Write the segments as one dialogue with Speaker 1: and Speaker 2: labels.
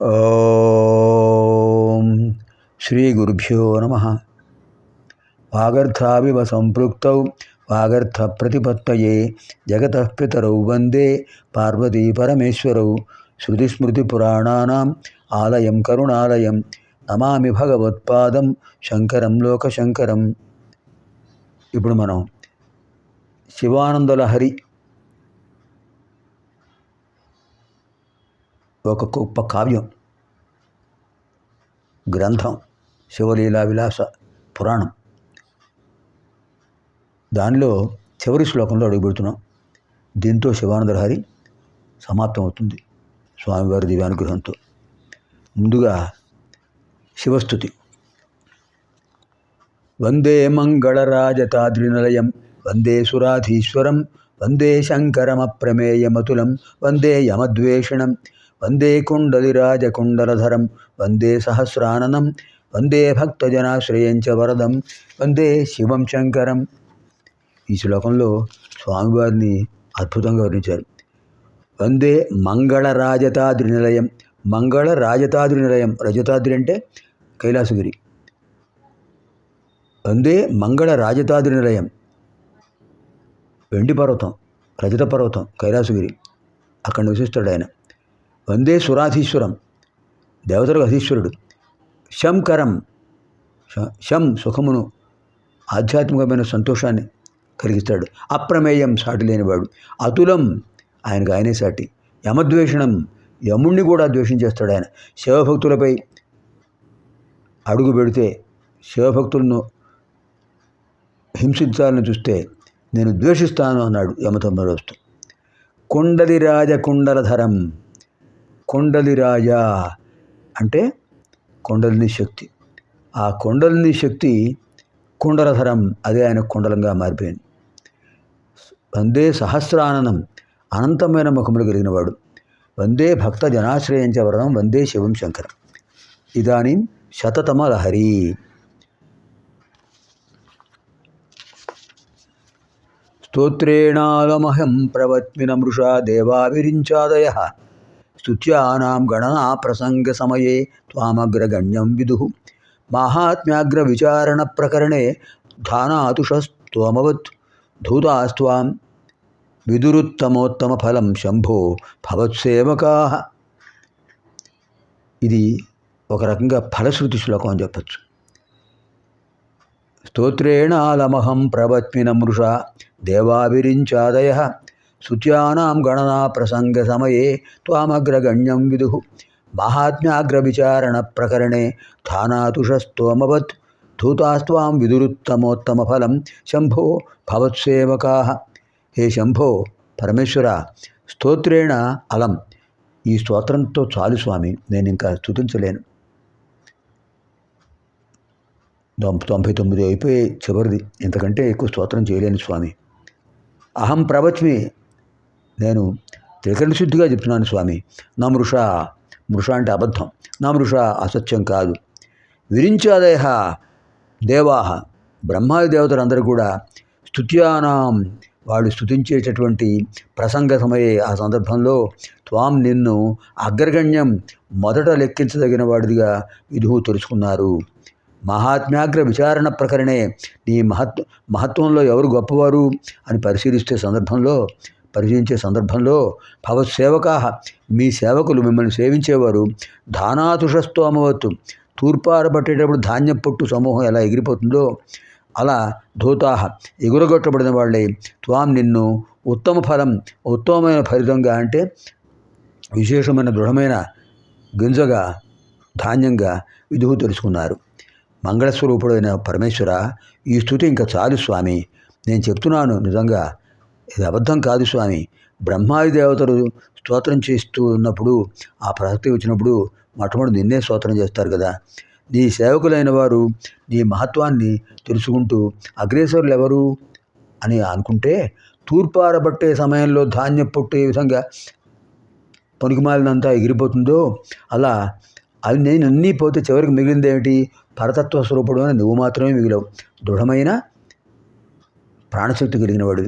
Speaker 1: ఓం శ్రీ గురుభ్యో నమ. వాగర్థావివ సంపృక్త వాగర్థ ప్రతిపత్తయే జగత పితరౌ వందే పార్వతీ పరమేశ్వరౌ శృతిస్మృతిపురాణానాం ఆలయం కరుణాలయం నమామి భగవత్పాదం శంకరం లోకశంకరం. ఇప్పుడు మనం శివానందలహరి ఒక గొప్ప కావ్యం. గ్రంథం శివలీలా విలాస పురాణం. దానిలో చివరి శ్లోకంలో అడుగుపెడుతున్నాం. దీంతో శివానందలహరి సమాప్తం అవుతుంది. స్వామివారి దివ్యానుగ్రహంతో. ముందుగా శివస్థుతి. వందే మంగళరాజతాద్రినిలయం వందే సురాధీశ్వరం వందే శంకరమప్రమేయమతులం వందే యమద్వేషణం వందే కుండలిరాజకుండలధరం వందే సహస్రాననం వందే భక్తజనాశ్రయంచ వరదం వందే శివం శంకరం ఈ శ్లోకంలో స్వామివారిని అద్భుతంగా వర్ణించారు. వందే మంగళ రాజతాద్రి నిలయం మంగళ రాజతాద్రి నిలయం రజతాద్రి అంటే కైలాసగిరి. వందే మంగళ రాజతాద్రి నిలయం వెండి పర్వతం రజత పర్వతం కైలాసగిరి. అక్కడ నివసిస్తాడు ఆయన. వందే సురాధీశ్వరం. దేవతలకు అధీశ్వరుడు. శంకరం శ- శం సుఖమును ఆధ్యాత్మికమైన సంతోషాన్ని కలిగిస్తాడు. అప్రమేయం సాటి లేనివాడు అతులం ఆయనకు ఆయనే సాటి. యమద్వేషణం యముణ్ణి కూడా ద్వేషించేస్తాడు ఆయన. శివభక్తులపై అడుగు పెడితే శివభక్తులను హింసించాలని చూస్తే నేను ద్వేషిస్తాను అన్నాడు యమతమ్మరోస్తు కుండలిరాజ కుండలధరం. కుండలిరాజ అంటే కొండలిని శక్తి. ఆ కొండలిని శక్తి కుండలధరం అదే ఆయన కుండలంగా మారిపోయింది. వందే సహస్రానందం అనంతమైన ముఖములు కలిగినవాడు. వందే భక్త జనాశ్రయించ వరణం వందే శివం శంకరం. ఇదానీం శతతమ లహరి. స్తోత్రేణాలమహం ప్రవత్మిన మృషా దేవాభిరించాదయ గణనా ప్రసంగ సమయే త్వామగ్రగణ్యం విదుః మాహాత్మ్యాగ్ర విచారణ ప్రకరణే ధానాతుషస్త్వమవత్ ధూతాస్త్వాం విదురుత్తమోత్తమ ఫలం శంభో భవత్సేవకా ఇది ఒక రకంగా ఫలశ్రుతి శ్లోకం అని చెప్పచ్చు స్తోత్రేణాలమహం ప్రవత్మిన మృష దేవాభిరించాదయ శుచ్యానాం గణనా ప్రసంగ సమయే త్వామగ్రగణ్యం విదు మహాత్మ్యాగ్ర విచారణ ప్రకరణే స్థానాతుషస్తోమవత్ ధూతాస్వాం విదురుత్తమోత్తమ ఫలం శంభో భవత్సేవకా హే శంభో పరమేశ్వర స్తోత్రేణ అలం ఈ స్తోత్రంతో చాలు స్వామి నేను ఇంకా స్థుతించలేను తొంభై తొమ్మిది అయిపోయి చివరిది. ఇంతకంటే ఎక్కువ స్తోత్రం చేయలేను స్వామి. అహం ప్రవచ్మి నేను త్రికరణ శుద్ధిగా చెప్తున్నాను స్వామి. నా మృష మృష అంటే అబద్ధం. నా మృష అసత్యం కాదు. విరించాదయ దేవాహ బ్రహ్మాది దేవతలందరూ కూడా స్తుత్యానాం. వాళ్ళు స్థుతించేటటువంటి ప్రసంగ సమయే. ఆ సందర్భంలో త్వాం నిన్ను అగ్రగణ్యం మొదట లెక్కించదగిన వాడిదిగా విధువు తెలుసుకున్నారు. మహాత్మ్యాగ్ర విచారణ ప్రకరణే. నీ మహత్ మహత్వంలో ఎవరు గొప్పవారు అని పరిశీలిస్తే సందర్భంలో పరిచయించే సందర్భంలో భవత్సేవకా మీ సేవకులు మిమ్మల్ని సేవించేవారు. ధానాతుషస్తోమవత్తు తూర్పారబట్టేటప్పుడు ధాన్యం పొట్టు సమూహం ఎలా ఎగిరిపోతుందో అలా ధూతాహ ఎగురగొట్టబడిన వాళ్ళే. త్వాం నిన్ను ఉత్తమ ఫలం ఉత్తమమైన ఫలితంగా అంటే విశేషమైన దృఢమైన గింజగా ధాన్యంగా విధువు తెలుసుకున్నారు. మంగళస్వరూపుడైన పరమేశ్వర ఈ స్థుతి ఇంకా చాలు స్వామి. నేను చెప్తున్నాను నిజంగా ఇది అబద్ధం కాదు స్వామి. బ్రహ్మాది దేవతలు స్తోత్రం చేస్తూ ఉన్నప్పుడు ఆ ప్రసక్తి వచ్చినప్పుడు మొట్టమొదటి నిన్నే స్తోత్రం చేస్తారు కదా. నీ సేవకులైన వారు నీ మహత్వాన్ని తెలుసుకుంటూ అగ్రేసరులు ఎవరు అని అనుకుంటే తూర్పారబట్టే సమయంలో ధాన్యం పొట్టు ఏ విధంగా పనికిమాలినంతా ఎగిరిపోతుందో అలా అవి నేను అన్నీ పోతే చివరికి మిగిలింది ఏమిటి? పరతత్వ స్వరూపుడు అని నువ్వు మాత్రమే మిగిలవు. దృఢమైన ప్రాణశక్తి కలిగినవాడు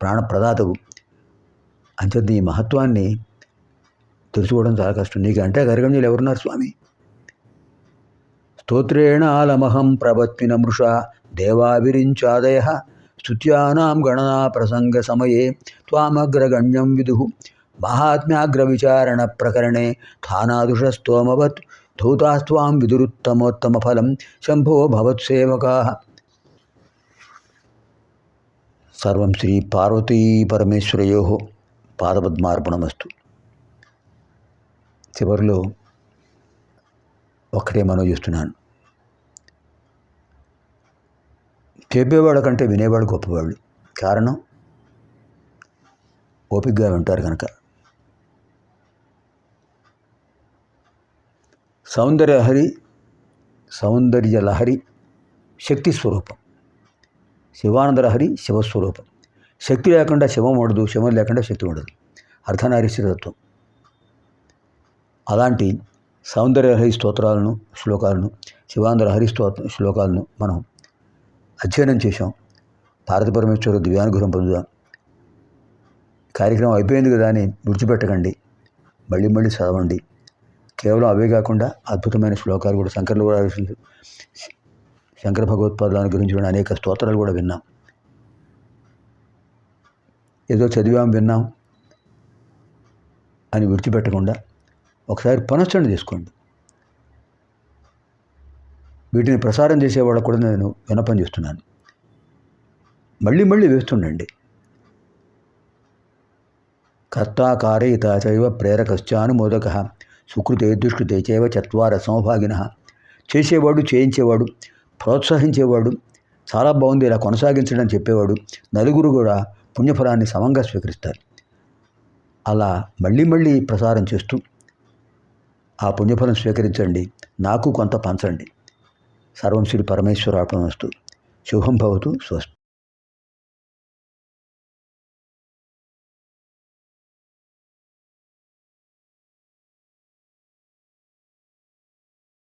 Speaker 1: ప్రాణప్రదాతవు అంచేత నీ మహత్వాన్ని తెలుసుకోవడం చాలా కష్టం. నీకు అంటే గరిగంజలు ఎవరున్నారు స్వామి? స్తోత్రేణ ఆలమహం ప్రవత్మిన మృష దేవాభిరించాదయ స్తుత్యానాం గణనా ప్రసంగ సమయే త్వామగ్రగణ్యం విదు మహాత్మ్యాగ్ర విచారణ ప్రకరణే స్థానాదుషస్తోమవత్ ధూతాస్వాం విదురుత్తమోత్తమ ఫలం శంభో భవత్సేవకా సర్వం శ్రీ పార్వతీ పరమేశ్వరయో పాదపద్మార్పణమస్తు చివరిలో ఒక్కటే మనవి చేస్తున్నాను. చెప్పేవాళ్ళ కంటే వినేవాళ్ళు గొప్పవాళ్ళు కారణం? ఓపికగా వింటారు కనుక. సౌందర్యహరి సౌందర్య లహరి శక్తి స్వరూపం. శివానందరహరి శివస్వరూపం. శక్తి లేకుండా శివం ఉండదు శివం లేకుండా శక్తి ఉండదు. అర్ధనారీశ్వరతత్వం. అలాంటి సౌందర్యహరి స్తోత్రాలను శ్లోకాలను శివానందరహరి స్తోత్ర శ్లోకాలను మనం అధ్యయనం చేశాం. భారత పరమేశ్వర దివ్యానుగ్రహం పొందుదాం. కార్యక్రమం అయిపోయింది కదా అని విడిచిపెట్టకండి. మళ్ళీ మళ్ళీ చదవండి. కేవలం అవే కాకుండా అద్భుతమైన శ్లోకాలు కూడా శంకర్లు కూడా శంకర భగవత్పాదాల గురించి కూడా అనేక స్తోత్రాలు కూడా విన్నాం. ఏదో చదివాం విన్నాం అని విడిచిపెట్టకుండా ఒకసారి పునశ్చరణ చేసుకోండి. వీటిని ప్రసారం చేసేవాళ్ళకు కూడా నేను వినపం చేస్తున్నాను. మళ్ళీ మళ్ళీ వేస్తుండండి. కర్త కారయిత చైవ ప్రేరకశ్చానుమోదక సుకృతే దుష్కృతే చైవ చత్వార సమభాగిన చేసేవాడు చేయించేవాడు ప్రోత్సహించేవాడు చాలా బాగుంది ఇలా కొనసాగించడం చెప్పేవాడు నలుగురు కూడా పుణ్యఫలాన్ని సమంగా స్వీకరిస్తారు. అలా మళ్ళీ మళ్ళీ ప్రసారం చేస్తూ ఆ పుణ్యఫలం స్వీకరించండి నాకు కొంత పంచండి. సర్వం శ్రీ పరమేశ్వరార్పణమస్తు. శుభం భవతు స్వస్తి.